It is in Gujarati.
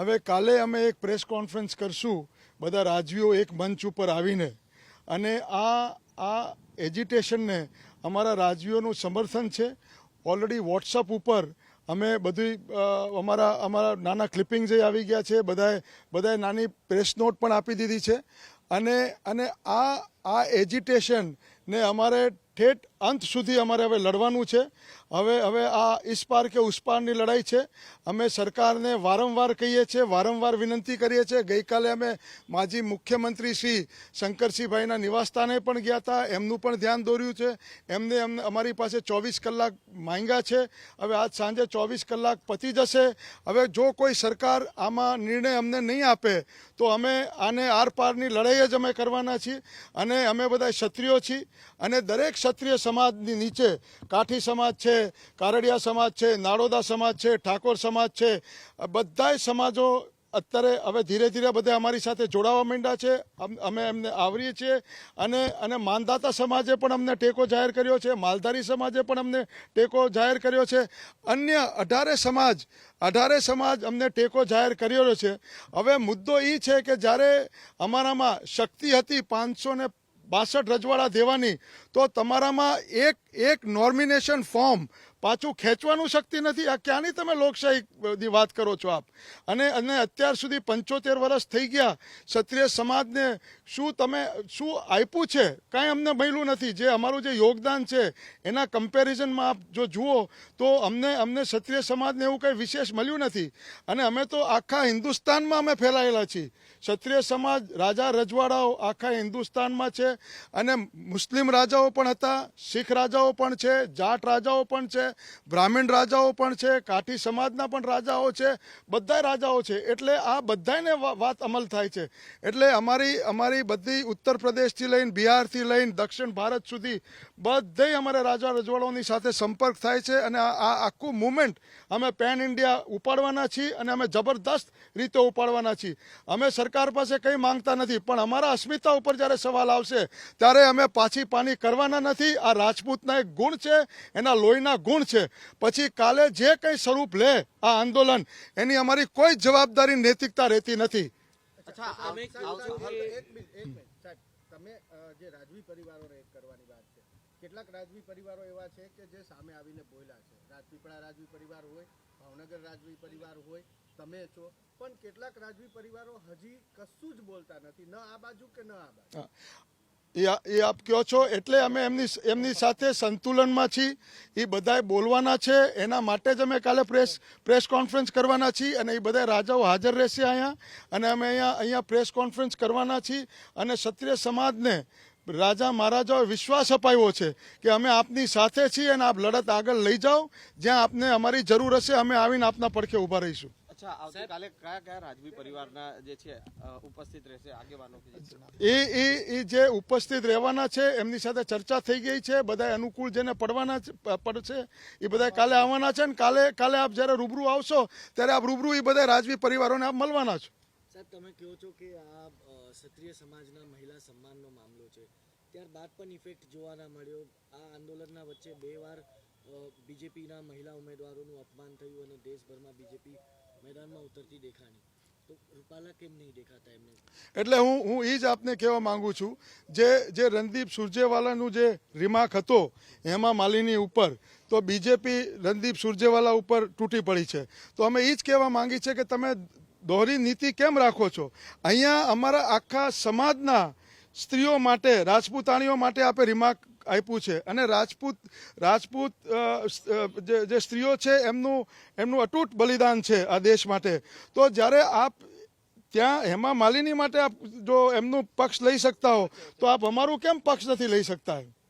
હવે કાલે અમે એક પ્રેસ કોન્ફરન્સ કરશું, બધા રાજવીઓ એક મંચ ઉપર આવીને. અને આ આ એજિટેશનને અમારા રાજવીઓનું સમર્થન છે. ઓલરેડી વોટ્સઅપ ઉપર અમે બધી અમારા અમારા નાના ક્લિપિંગ જે આવી ગયા છે, બધાએ બધાએ નાની પ્રેસ નોટ પણ આપી દીધી છે. અને અને આ આ એજિટેશનને અમારે ઠેઠ અંત સુધી અમારે હવે લડવાનું છે. હવે હવે આ ઇસ્પાર કે ઉસ્પારની લડાઈ છે. અમે સરકારને વારંવાર કહીએ છીએ, વારંવાર વિનંતી કરીએ છીએ. ગઈકાલે અમે માજી મુખ્યમંત્રી શ્રી શંકરસિંહભાઈના નિવાસસ્થાને પણ ગયા હતા. એમનું પણ ધ્યાન દોર્યું છે. એમને અમને, અમારી પાસે ચોવીસ કલાક માંગ્યા છે. હવે આજ સાંજે ચોવીસ કલાક પતી જશે. હવે જો કોઈ સરકાર આમાં નિર્ણય અમને નહીં આપે, તો અમે આને આરપારની લડાઈ જ અમે કરવાના છીએ. અને અમે બધા ક્ષત્રિયો છીએ. અને દરેક ક્ષત્રિય સમાજની નીચે કાઠી સમાજ છે, કારડિયા સમાજ છે, નાડોદા સમાજ છે, ઠાકોર સમાજ છે બધાય સમાજો અત્યારે હવે ધીરે ધીરે બધા અમારી સાથે જોડાવા માંડ્યા છે. અમ- એમને આવરીએ છીએ અને અને માનદાતા સમાજે પણ અમને ટેકો જાહેર કર્યો છે, માલધારી સમાજે પણ અમને ટેકો જાહેર કર્યો છે. અન્ય અઢારે સમાજ અઢારે સમાજ અમને ટેકો જાહેર કર્યો છે. હવે મુદ્દો એ છે કે જ્યારે અમારામાં શક્તિ હતી પાંચસો બાસઠ રજવાડા દેવાની. તો તમારામાં એક એક નોમિનેશન ફોર્મ પાછું ખેંચવાનું શક્તિ નથી. આ ક્યાંની તમે લોકશાહીની વાત કરો છો આપ? અને અને અત્યાર સુધી પંચોતેર વર્ષ થઈ ગયા, ક્ષત્રિય સમાજને શું તમે શું આપ્યું છે? કાંઈ અમને મળ્યું નથી. જે અમારું જે યોગદાન છે, એના કમ્પેરિઝનમાં આપ જો જુઓ, તો અમને અમને ક્ષત્રિય સમાજને એવું કંઈ વિશેષ મળ્યું નથી. અને અમે તો આખા હિન્દુસ્તાનમાં અમે ફેલાયેલા છીએ. ક્ષત્રિય સમાજ, રાજા રજવાડાઓ આખા હિન્દુસ્તાનમાં છે. અને મુસ્લિમ રાજાઓ પણ હતા, શીખ રાજાઓ પણ છે, જાટ રાજાઓ પણ છે. બ્રાહ્મણ રાજાઓ પણ છે, કાઠી સમાજના પણ રાજાઓ છે બધા રાજાઓ છે. એટલે આ બધાને વાત અમલ થાય છે. એટલે અમારી અમારી બધી ઉત્તર પ્રદેશથી લઈને બિહારથી લઈને દક્ષિણ ભારત સુધી બધે અમારા રાજા રજવાડાઓની સાથે સંપર્ક થાય છે અને આ આખું મુવમેન્ટ અમે પેન ઇન્ડિયા ઉપાડવાના છીએ અને અમે જબરદસ્ત રીતે ઉપાડવાના છીએ. અમે સરકાર પાસે કંઈ માંગતા નથી, પણ અમારા અસ્મિતા ઉપર જ્યારે સવાલ આવશે, ત્યારે અમે પાછી પાની કરવાના નથી. આ રાજપૂતના એક ગુણ છે, એના લોહીના ગુણ છે. પછી કાલે જે કંઈ સ્વરૂપ લે આ આંદોલન એની અમારી કોઈ જવાબદારી નૈતિકતા રહેતી નથી. તમે આવ- કહો આવ- છો. આવ- કે- એક મિનિટ, એક મિનિટ, સાહેબ તમે અ, જે રાજવી પરિવારોને એક કરવાની વાત છે. કેટલાક રાજવી પરિવારો એવા છે કે જે સામે આવીને બોલ્યા છે. રાજપીપળા રાજવી પરિવાર હોય ભાવનગર રાજવી પરિવાર હોય તમે છો. પણ કેટલાક રાજવી પરિવારો હજી કશું જ બોલતા નથી. ન આ બાજુ કે ન આ બાજુ? એ આપ કહો છો, એટલે અમે એમની એમની સાથે સંતુલનમાં છીએ. એ બધાએ બોલવાના છે. એના માટે જ અમે કાલે પ્રેસ પ્રેસ કોન્ફરન્સ કરવાના છીએ અને એ બધા રાજાઓ હાજર રહેશે અહીંયા. અને અમે અહીંયા અહીંયા પ્રેસ કોન્ફરન્સ કરવાના છીએ. અને ક્ષત્રિય સમાજને રાજા મહારાજાઓએ વિશ્વાસ અપાવ્યો છે કે અમે આપની સાથે છીએ અને આપ લડત આગળ લઈ જાઓ. જ્યાં આપને અમારી જરૂર હશે, અમે આવીને આપના પડખે ઊભા રહીશું. અચ્છા આવતીકાલે કયા કયા રાજવી પરિવારના જે છે ઉપસ્થિત રહેશે આગેવાનો કે જે છે? એ એ એ જે ઉપસ્થિત રહેવાના છે એમની સાથે ચર્ચા થઈ ગઈ છે બધા અનુકૂળ જેને પડવાના છે- પડશે એ બધા કાલે આવવાના છે ને કાલે કાલે આપ જ્યારે રૂબરૂ આવશો ત્યારે આપ રૂબરૂ એ બધા રાજવી પરિવારોને આપ મળવાના છો. સાહેબ તમે કહો છો કે આ ક્ષત્રિય સમાજના મહિલા સન્માનનો મામલો છે. ત્યારબાદ પણ ઇફેક્ટ જોવા ના મળ્યો. આ આંદોલનના વચ્ચે બે વાર બીજેપીના મહિલા ઉમેદવારોનું અપમાન થયું અને દેશભરમાં બીજેપી મેદાનમાં ઉતરતી દેખાણી. એટલે હું હું એ જ આપને કહેવા માંગુ છું, જે જે રણદીપ સુરજેવાલાનું જે રિમાર્ક હતો હેમા માલિની ઉપર, તો બીજેપી રણદીપ સુરજેવાલા ઉપર તૂટી પડી છે. તો અમે એ જ કહેવા માંગી છે કે તમે દોહરી નીતિ કેમ રાખો છો? અહીંયા અમારા આખા સમાજના સ્ત્રીઓ માટે, રાજપૂતાણીઓ માટે આપે રિમાર્ક આપ્યું છે. અને રાજપૂત રાજપૂત જે સ્ત્રીઓ છે, એમનું એમનું અતૂટ બલિદાન છે આ દેશ માટે. તો જ્યારે આપ ત્યાં હેમા માલિની માટે આપ જો એમનું પક્ષ લઈ શકતા હો, તો આપ અમારું કેમ પક્ષ નથી લઈ શકતા